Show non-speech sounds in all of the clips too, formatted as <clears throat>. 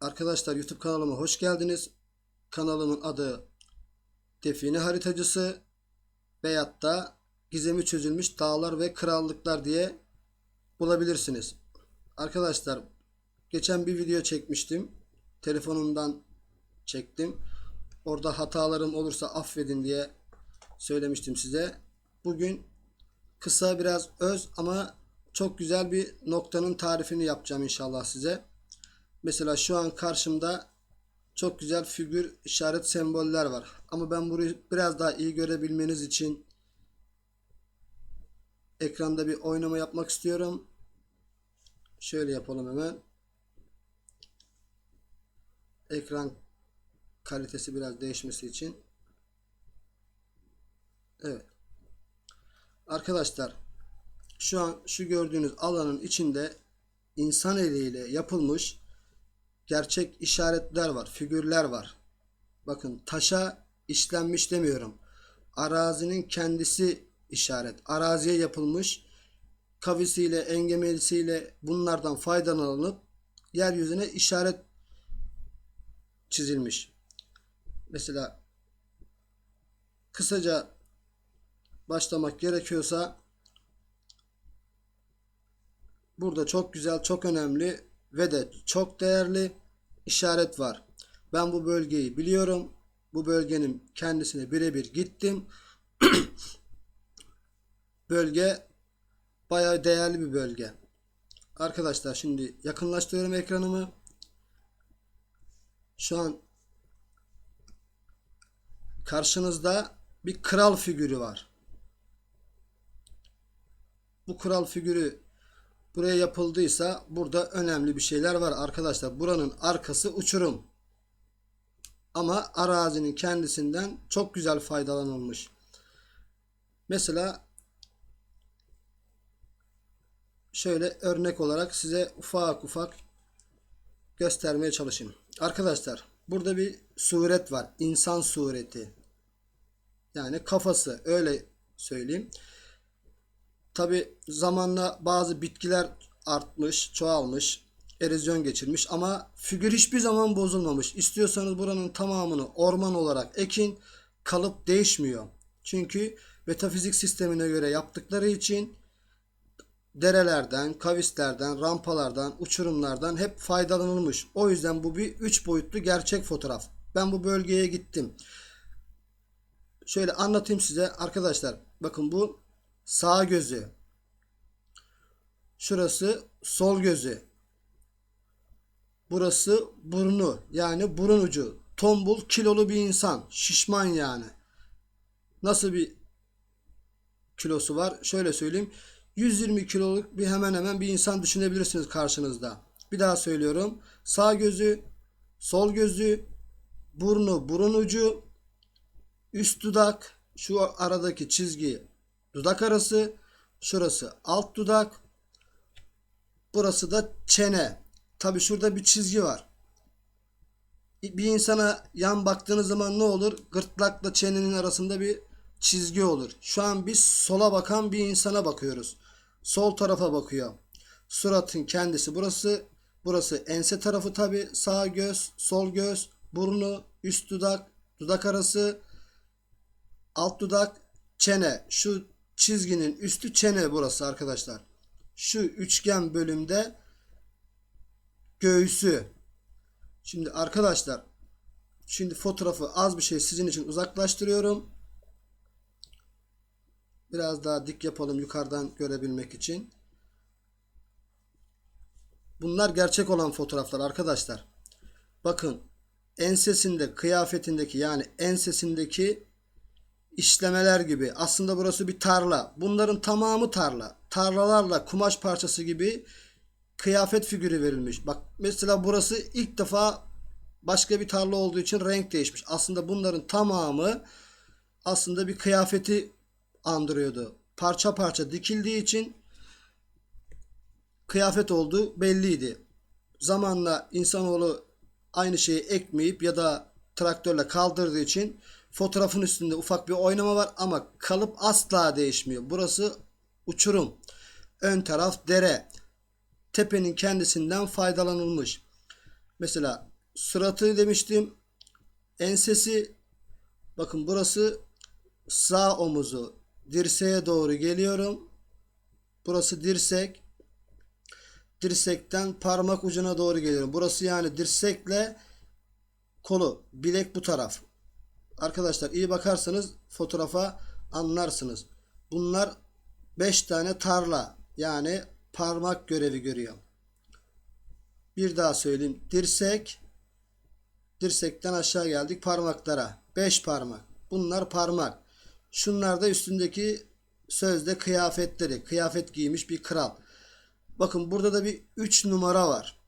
Arkadaşlar YouTube kanalıma hoş geldiniz. Kanalımın adı Define Haritacısı veyahut da Gizemi Çözülmüş Dağlar ve Krallıklar diye bulabilirsiniz. Arkadaşlar geçen bir video çekmiştim. Telefonumdan çektim. Orada hatalarım olursa affedin diye söylemiştim size. Bugün kısa biraz öz ama çok güzel bir noktanın tarifini yapacağım inşallah size. Mesela şu an karşımda çok güzel figür işaret semboller var. Ama ben burayı biraz daha iyi görebilmeniz için ekranda bir oynama yapmak istiyorum. Şöyle yapalım hemen. Ekran kalitesi biraz değişmesi için. Evet. Arkadaşlar şu an şu gördüğünüz alanın içinde insan eliyle yapılmış gerçek işaretler var, figürler var. Bakın taşa işlenmiş demiyorum. Arazinin kendisi işaret. Araziye yapılmış kavisiyle, engemelisiyle bunlardan faydalanılıp yeryüzüne işaret çizilmiş. Mesela kısaca başlamak gerekiyorsa burada çok güzel, çok önemli ve de çok değerli işaret var. Ben bu bölgeyi biliyorum. Bu bölgenin kendisine birebir gittim. <clears throat> bölge bayağı değerli bir bölge. Arkadaşlar şimdi yakınlaştırıyorum ekranımı. Şu an karşınızda bir kral figürü var. Bu kral figürü buraya yapıldıysa burada önemli bir şeyler var arkadaşlar. Buranın arkası uçurum. Ama arazinin kendisinden çok güzel faydalanılmış. Mesela şöyle örnek olarak size ufak ufak göstermeye çalışayım. Arkadaşlar burada bir suret var. İnsan sureti. Yani kafası öyle söyleyeyim. Tabi zamanla bazı bitkiler artmış, çoğalmış, erozyon geçirmiş ama figür hiçbir zaman bozulmamış. İstiyorsanız buranın tamamını orman olarak ekin, kalıp değişmiyor. Çünkü metafizik sistemine göre yaptıkları için derelerden, kavislerden, rampalardan, uçurumlardan hep faydalanılmış. O yüzden bu bir üç boyutlu gerçek fotoğraf. Ben bu bölgeye gittim. Şöyle anlatayım size arkadaşlar. Bakın bu sağ gözü. Şurası sol gözü. Burası burnu. Yani burun ucu. Tombul kilolu bir insan. Şişman yani. Nasıl bir kilosu var? Şöyle söyleyeyim. 120 kiloluk bir hemen hemen bir insan düşünebilirsiniz karşınızda. Bir daha söylüyorum. Sağ gözü, sol gözü, burnu, burun ucu, üst dudak, şu aradaki çizgi dudak arası, şurası alt dudak, burası da çene. Tabi şurada bir çizgi var. Bir insana yan baktığınız zaman ne olur? Gırtlakla çenenin arasında bir çizgi olur. Şu an biz sola bakan bir insana bakıyoruz. Sol tarafa bakıyor. Suratın kendisi burası. Burası ense tarafı tabi. Sağ göz, sol göz, burnu, üst dudak, dudak arası, alt dudak, çene. Şu çizginin üstü çene burası arkadaşlar. Şu üçgen bölümde göğsü. Şimdi arkadaşlar şimdi fotoğrafı az bir şey sizin için uzaklaştırıyorum. Biraz daha dik yapalım yukarıdan görebilmek için. Bunlar gerçek olan fotoğraflar arkadaşlar. Bakın ensesinde kıyafetindeki yani ensesindeki işlemeler gibi. Aslında burası bir tarla. Bunların tamamı tarla. Tarlalarla kumaş parçası gibi kıyafet figürü verilmiş. Bak mesela burası ilk defa başka bir tarla olduğu için renk değişmiş. Aslında bunların tamamı aslında bir kıyafeti andırıyordu. Parça parça dikildiği için kıyafet olduğu belliydi. Zamanla insanoğlu aynı şeyi ekmeyip ya da traktörle kaldırdığı için fotoğrafın üstünde ufak bir oynama var ama kalıp asla değişmiyor. Burası uçurum. Ön taraf dere. Tepenin kendisinden faydalanılmış. Mesela suratı demiştim. Ensesi bakın burası sağ omuzu dirseğe doğru geliyorum. Burası dirsek. Dirsekten parmak ucuna doğru geliyorum. Burası yani dirsekle kolu, bilek bu taraf. Arkadaşlar iyi bakarsanız fotoğrafa anlarsınız. Bunlar 5 tane tarla yani parmak görevi görüyor. Bir daha söyleyeyim. Dirsek dirsekten aşağı geldik parmaklara. 5 parmak. Bunlar parmak. Şunlar da üstündeki sözde kıyafetleri. Kıyafet giymiş bir kral. Bakın burada da bir 3 numara var.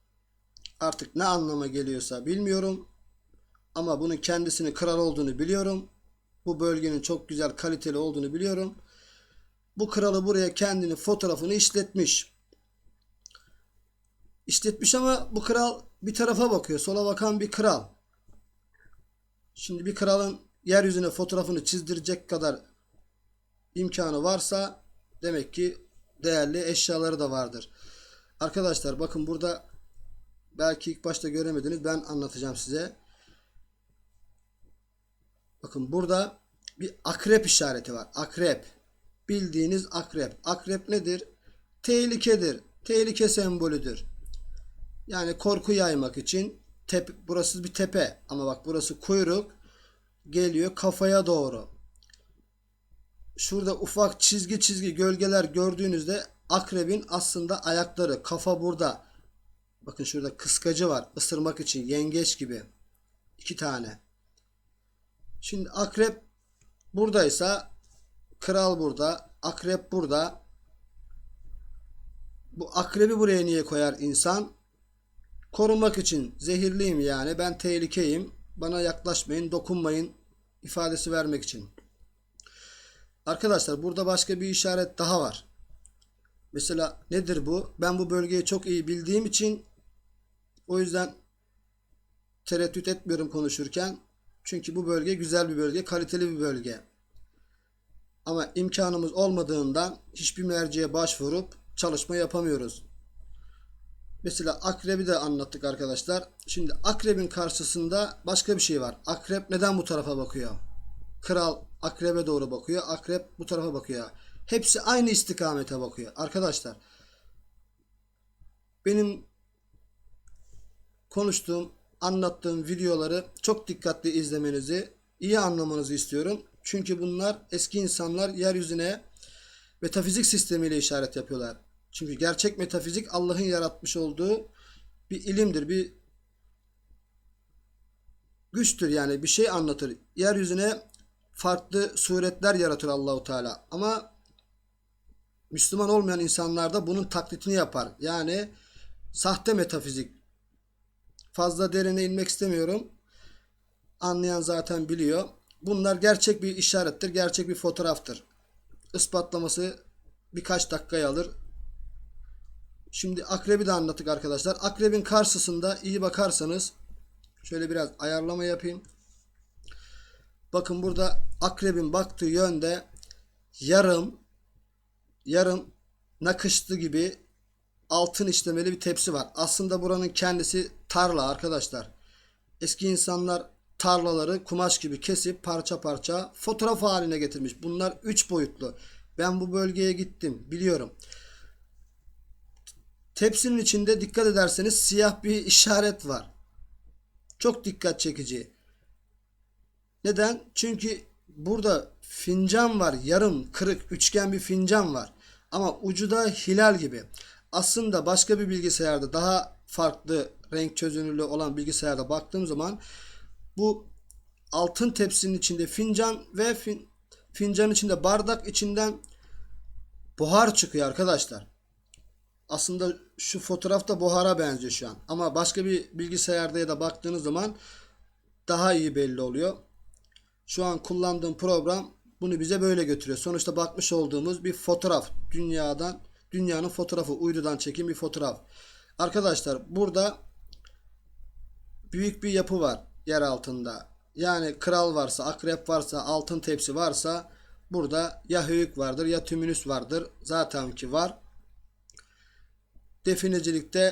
Artık ne anlama geliyorsa bilmiyorum. Ama bunun kendisinin kral olduğunu biliyorum. Bu bölgenin çok güzel kaliteli olduğunu biliyorum. Bu kralı buraya kendini fotoğrafını işletmiş. İşletmiş ama bu kral bir tarafa bakıyor. Sola bakan bir kral. Şimdi bir kralın yeryüzüne fotoğrafını çizdirecek kadar imkanı varsa demek ki değerli eşyaları da vardır. Arkadaşlar bakın burada belki ilk başta göremediniz ben anlatacağım size. Bakın burada bir akrep işareti var. Akrep. Bildiğiniz akrep. Akrep nedir? Tehlikedir. Tehlike sembolüdür. Yani korku yaymak için tep burası bir tepe ama bak burası kuyruk geliyor kafaya doğru. Şurada ufak çizgi çizgi gölgeler gördüğünüzde akrebin aslında ayakları kafa burada. Bakın şurada kıskacı var ısırmak için yengeç gibi. iki tane. Şimdi akrep buradaysa kral burada, akrep burada. Bu akrebi buraya niye koyar insan? Korunmak için zehirliyim yani ben tehlikeyim. Bana yaklaşmayın, dokunmayın ifadesi vermek için. Arkadaşlar burada başka bir işaret daha var. Mesela nedir bu? Ben bu bölgeyi çok iyi bildiğim için o yüzden tereddüt etmiyorum konuşurken. Çünkü bu bölge güzel bir bölge, kaliteli bir bölge. Ama imkanımız olmadığından hiçbir merciye başvurup çalışma yapamıyoruz. Mesela akrebi de anlattık arkadaşlar. Şimdi akrebin karşısında başka bir şey var. Akrep neden bu tarafa bakıyor? Kral akrebe doğru bakıyor. Akrep bu tarafa bakıyor. Hepsi aynı istikamete bakıyor. Arkadaşlar benim konuştuğum, anlattığım videoları çok dikkatli izlemenizi, iyi anlamanızı istiyorum. Çünkü bunlar eski insanlar yeryüzüne metafizik sistemiyle işaret yapıyorlar. Çünkü gerçek metafizik Allah'ın yaratmış olduğu bir ilimdir, bir güçtür yani bir şey anlatır. Yeryüzüne farklı suretler yaratır Allahu Teala. Ama Müslüman olmayan insanlar da bunun taklitini yapar. Yani sahte metafizik. Fazla derine inmek istemiyorum. Anlayan zaten biliyor. Bunlar gerçek bir işarettir, gerçek bir fotoğraftır. Ispatlaması birkaç dakikayı alır. Şimdi akrebi de anlattık arkadaşlar. Akrebin karşısında iyi bakarsanız şöyle biraz ayarlama yapayım. Bakın burada akrebin baktığı yönde yarım yarım nakışlı gibi altın işlemeli bir tepsi var. Aslında buranın kendisi tarla arkadaşlar. Eski insanlar tarlaları kumaş gibi kesip parça parça fotoğraf haline getirmiş. Bunlar 3 boyutlu. Ben bu bölgeye gittim biliyorum. Tepsinin içinde dikkat ederseniz siyah bir işaret var. Çok dikkat çekici. Neden? Çünkü burada fincan var. Yarım, kırık, üçgen bir fincan var. Ama ucu da hilal gibi. Aslında başka bir bilgisayarda daha farklı renk çözünürlüğü olan bilgisayarda baktığım zaman bu altın tepsinin içinde fincan ve fin, fincan içinde bardak içinden buhar çıkıyor arkadaşlar. Aslında şu fotoğrafta buhara benziyor şu an. Ama başka bir bilgisayarda ya da baktığınız zaman daha iyi belli oluyor. Şu an kullandığım program bunu bize böyle götürüyor. Sonuçta bakmış olduğumuz bir fotoğraf. Dünyadan, dünyanın fotoğrafı, uydudan çekim bir fotoğraf. Arkadaşlar burada büyük bir yapı var yer altında. Yani kral varsa, akrep varsa, altın tepsi varsa burada ya höyük vardır ya tümünüs vardır. Zaten ki var. Definecilikte